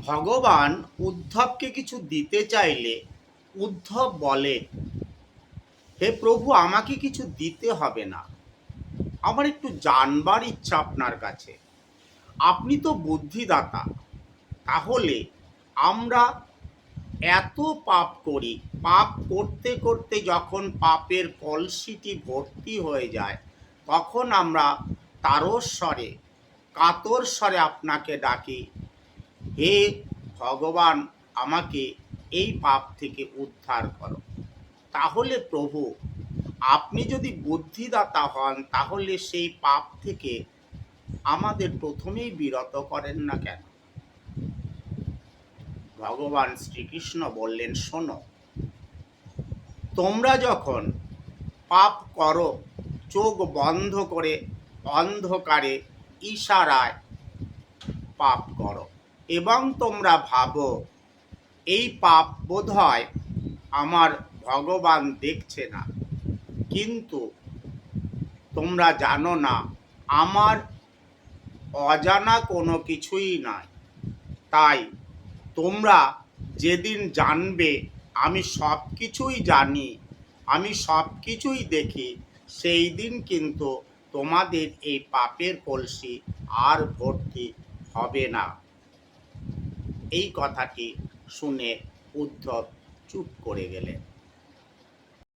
ভগবান উদ্ধবকে কিছু দিতে চাইলে উদ্ধব বলে, হে প্রভু, আমাকে কিছু দিতে হবে না। আমার একটু জানবার ইচ্ছা আপনার কাছে। আপনি তো বুদ্ধিদাতা। তাহলে আমরা এত পাপ করি, পাপ করতে করতে যখন পাপের কলসিটি ভর্তি হয়ে যায়, তখন আমরা তারস্বরে কাতর স্বরে আপনাকে ডাকি হে ভগবান, আমাকে এই পাপ থেকে উদ্ধার করো। তাহলে প্রভু, আপনি যদি বুদ্ধিদাতা হন, তাহলে সেই পাপ থেকে আমাদের প্রথমেই বিরত করেন না কেন? ভগবান শ্রীকৃষ্ণ বললেন, শোনো, তোমরা যখন পাপ করো, চোখ বন্ধ করে অন্ধকারে ইশারায় পাপ করো। এবং তোমরা ভাবো, এই পাপ বোধ হয় আমার ভগবান দেখছে না। কিন্তু তোমরা জানো না, আমার অজানা কোনো কিছুই নাই। তাই তোমরা যেদিন জানবে, আমি সব কিছুই জানি, আমি সব কিছুই দেখি সেই দিন কিন্তু তোমাদের এই পাপের কলসি আর ভর্তি হবে না। এই কথাটি শুনে উদ্ধব চুপ করে গেলেন।